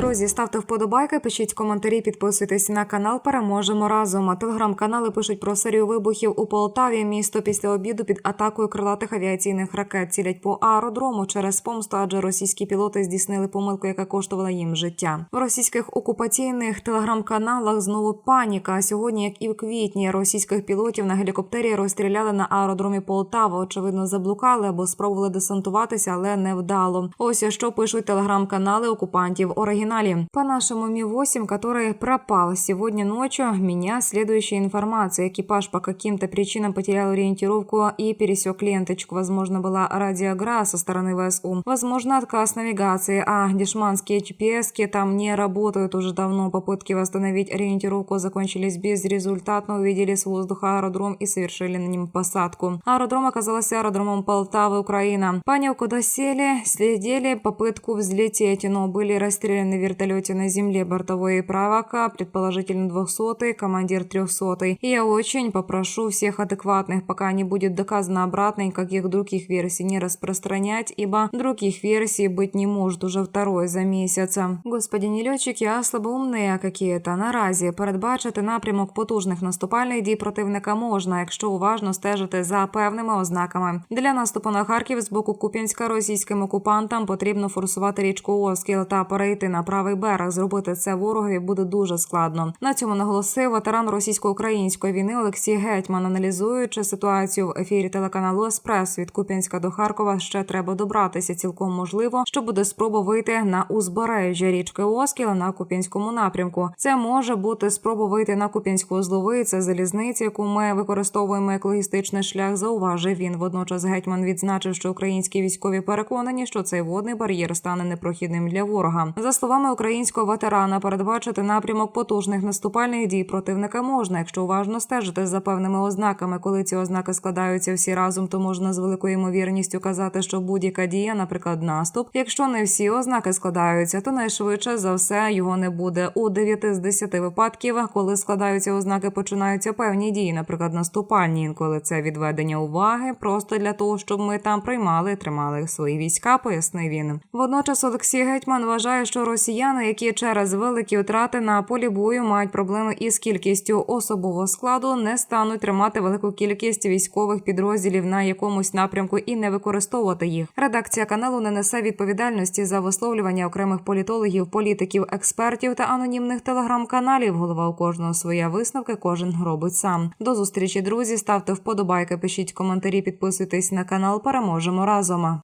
друзі, ставте вподобайки, пишіть коментарі, підписуйтесь на канал. Переможемо разом. Телеграм-канали пишуть про серію вибухів у Полтаві. Місто після обіду під атакою крилатих авіаційних ракет цілять по аеродрому через помсту, адже російські пілоти здійснили помилку, яка коштувала їм життя. В російських окупаційних телеграм-каналах знову паніка. Сьогодні, як і в квітні, російських пілотів на гелікоптері розстріляли на аеродромі Полтава. Очевидно, заблукали або спробували десантуватися, але не вдало. Ось що пишуть телеграм-канали оккупантів в оригинале. По нашему Ми-8, который пропал сегодня ночью, меня следующая информация. Экипаж по каким-то причинам потерял ориентировку и пересек ленточку. Возможно, была радиогра со стороны ВСУ. Возможно, отказ навигации. А дешманские GPS там не работают уже давно. Попытки восстановить ориентировку закончились безрезультатно. Увидели с воздуха аэродром и совершили на нем посадку. Аэродром оказался аэродромом Полтавы, Украина. Понял, куда сели, следили попытку взлететь, но были расстреляны в вертолете на земле бортовой правака, предположительно 200 командир 300 И я очень попрошу всех адекватных, пока не будет доказано обратно, никаких других версий не распространять, ибо других версий быть не может уже второй за месяц. Господи, не льотчики, а слабоумні какие-то. Наразі передбачити напрямок потужних наступальних дій противника можна, якщо уважно стежити за певними ознаками. Для наступу на Харків з боку Куп'янська російським окупантам потрібно форсувати річку Оскіл та перейти на правий берег. Зробити це ворогові буде дуже складно. На цьому наголосив ветеран російсько-української війни Олексій Гетьман, аналізуючи ситуацію в ефірі телеканалу Еспрес від Куп'янська до Харкова. Ще треба добратися. Цілком можливо, що буде спроба вийти на узбережжя річки Оскіл на Куп'янському напрямку. Це може бути спроба вийти на Куп'янську узловий. Це залізниця, яку ми використовуємо як логістичний шлях. Зауважив він. Водночас гетьман відзначив, що українські військові переконані, що цей водний бар'єр стане непрохідним для ворога. За словами українського ветерана, передбачити напрямок потужних наступальних дій противника можна, якщо уважно стежити за певними ознаками. Коли ці ознаки складаються всі разом, то можна з великою ймовірністю казати, що будь-яка дія, наприклад, наступ. Якщо не всі ознаки складаються, то найшвидше за все його не буде. У 9 з 10 випадків, коли складаються ознаки, починаються певні дії, наприклад, наступальні. Інколи це відведення уваги просто для того, щоб ми там приймали, тримали свої війська, пояснив він. Водночас Олексій Гетьман вважає, що росіяни, які через великі втрати на полі бою мають проблеми із кількістю особового складу, не стануть тримати велику кількість військових підрозділів на якомусь напрямку і не використовувати їх. Редакція каналу не несе відповідальності за висловлювання окремих політологів, політиків, експертів та анонімних телеграм-каналів. Голова у кожного своя висновки, кожен робить сам. До зустрічі, друзі. Ставте вподобайки, пишіть коментарі, підписуйтесь на канал. Переможемо разом.